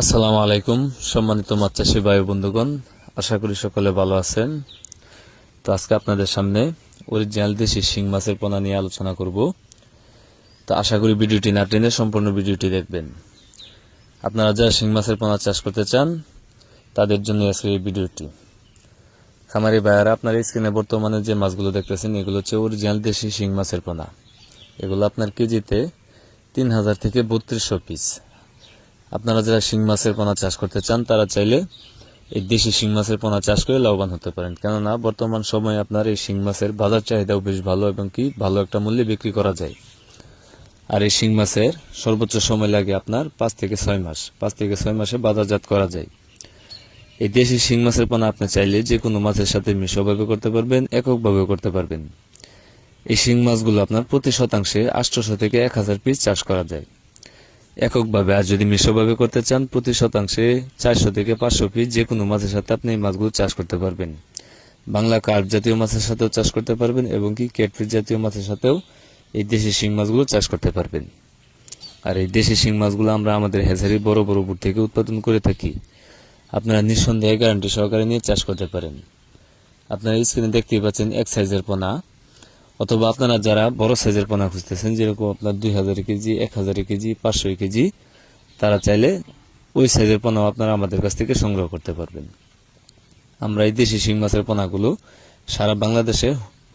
আসসালামু আলাইকুম, সম্মানিত মাছ চাষী ভাই বন্ধুগণ, আশা করি সকলে ভালো আছেন। তো আজকে আপনাদের সামনে অরিজিনাল দেশি শিং মাছের পোনা নিয়ে আলোচনা করব। তো আশা করি ভিডিওটি না টেনে সম্পূর্ণ ভিডিওটি দেখবেন। আপনারা যারা শিং মাছের পোনা চাষ করতে চান, তাদের জন্য আজকে এই ভিডিওটি। খামারি ভাইয়ারা, আপনার স্ক্রিনে বর্তমানে যে মাছগুলো দেখতেছেন, এগুলো হচ্ছে অরিজিনাল দেশি শিং মাছের পোনা। এগুলো আপনার কেজিতে তিন হাজার থেকে বত্রিশশো পিস আপনারা যারা শিং মাছের পোনা চাষ করতে চান, তারা চাইলে এই দেশি শিং মাছের পোনা চাষ করে লাভবান হতে পারেন। কেননা, বর্তমান সময়ে আপনার এই শিং মাছের বাজার চাহিদাও বেশ ভালো এবং কি ভালো একটা মূল্যে বিক্রি করা যায়। আর এই শিং মাছের সর্বোচ্চ সময় লাগে আপনার পাঁচ থেকে ছয় মাস। পাঁচ থেকে ছয় মাসে বাজারজাত করা যায়। এই দেশি শিং মাছের পোনা আপনি চাইলে যে কোনো মাছের সাথে মিশ্রভাবে করতে পারবেন, এককভাবেও করতে পারবেন। এই শিং মাছগুলো আপনার প্রতি শতাংশে আটশোশো থেকে এক হাজার পিস চাষ করা যায়। এককভাবে, আর যদি মিশ্রভাবে করতে চান, প্রতি শতাংশে চারশো থেকে পাঁচশো পিস যে কোনো মাছের সাথে আপনি এই মাছগুলো চাষ করতে পারবেন। বাংলা কার্প জাতীয় মাছের সাথেও চাষ করতে পারবেন এবং কি ক্যাটফিস জাতীয় মাছের সাথেও এই দেশি শিং মাছগুলো চাষ করতে পারবেন। আর এই দেশি শিং মাছগুলো আমরা আমাদের হেজারি বড় বড় বুট থেকে উৎপাদন করে থাকি। আপনারা নিঃসন্দেহে গ্যারান্টি সহকারে নিয়ে চাষ করতে পারেন। আপনারা স্ক্রিনে দেখতেই পাচ্ছেন এক সাইজের পোনা। অথবা আপনারা যারা বড় সাইজের পোনা খুঁজতেছেন, যেরকম আপনার দুই হাজার কেজি, এক হাজার কেজি, পাঁচশো কেজি, তারা চাইলে ওই সাইজের পোনাও আপনারা আমাদের কাছ থেকে সংগ্রহ করতে পারবেন। আমরা এই দেশি শিং মাছের পোনাগুলো সারা বাংলাদেশে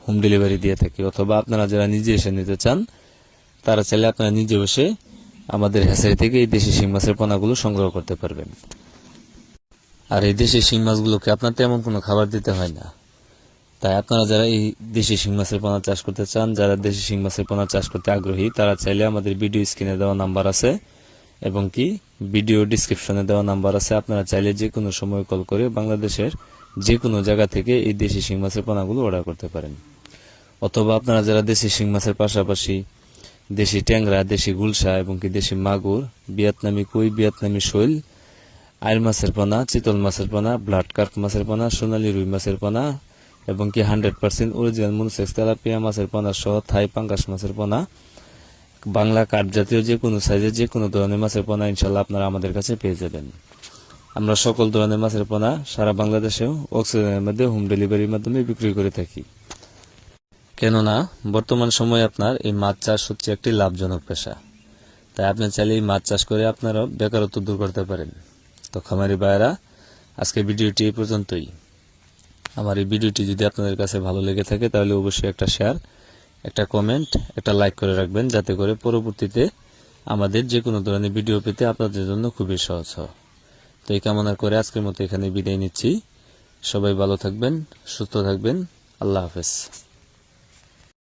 হোম ডেলিভারি দিয়ে থাকি, অথবা আপনারা যারা নিজে এসে নিতে চান, তারা চাইলে আপনারা নিজে বসে আমাদের হ্যাসারি থেকে এই দেশি শিং মাছের পোনাগুলো সংগ্রহ করতে পারবেন। আর এই দেশি শিং মাছগুলোকে আপনার তেমন কোনো খাবার দিতে হয় না। তাই আপনারা যারা এই দেশি শিং মাছের পোনা চাষ করতে চান, যারা দেশি শিং মাছের পোনা চাষ করতে আগ্রহী, তারা চাইলে আমাদের ভিডিও স্ক্রিনে দেওয়া নাম্বার আছে এবং কি ভিডিও ডিসক্রিপশনে দেওয়া নাম্বার আছে। আপনারা চাইলে যে কোনো সময় কল করে বাংলাদেশের যে কোনো জায়গা থেকে এই দেশি শিং মাছের পোনাগুলো অর্ডার করতে পারেন। অথবা আপনারা যারা দেশি শিং মাছের পাশাপাশি দেশি ট্যাংরা, দেশি গুলশা এবং কি দেশি মাগুর, ভিয়েতনামি কই, ভিয়েতনামি শৈল, আইল মাছের পোনা, চিতল মাছের পোনা, ব্লাড কার্প মাছের পোনা, সোনালি রুই মাছের পোনা এবং কি hundred percent original monosex tilapia মাছের পোনা সহ থাই পাঙ্গাস মাছের পোনা। বাংলা কাঠ জাতীয় যে কোনো সাইজের যে কোনো ধরনের মাছের পোনা ইনশাল্লাহ আপনারা আমাদের কাছে পেয়ে যাবেন। আমরা সকল ধরনের মাছের পোনা সারা বাংলাদেশেও অক্সিজেনের মধ্যে হোম ডেলিভারির মাধ্যমে বিক্রি করে থাকি। কেননা, বর্তমান সময়ে আপনার এই মাছ চাষ হচ্ছে একটি লাভজনক পেশা। তাই আপনি চাইলে এই মাছ চাষ করে আপনারাও বেকারত্ব দূর করতে পারেন। তো খামারি ভাইয়েরা আজকে ভিডিওটি এই পর্যন্তই। আমার এই ভিডিওটি যদি আপনাদের কাছে ভালো লেগে থাকে, তাহলে অবশ্যই একটা শেয়ার একটা কমেন্ট একটা লাইক করে রাখবেন, যাতে করে পরবর্তীতে আমাদের যে কোনো ধরনের ভিডিও পেতে আপনাদের জন্য খুবই সহজ হয়। তো এই কামনা করে আজকের মতো এখানে বিদায় নিচ্ছি। সবাই ভালো থাকবেন, সুস্থ থাকবেন। আল্লাহ হাফেজ।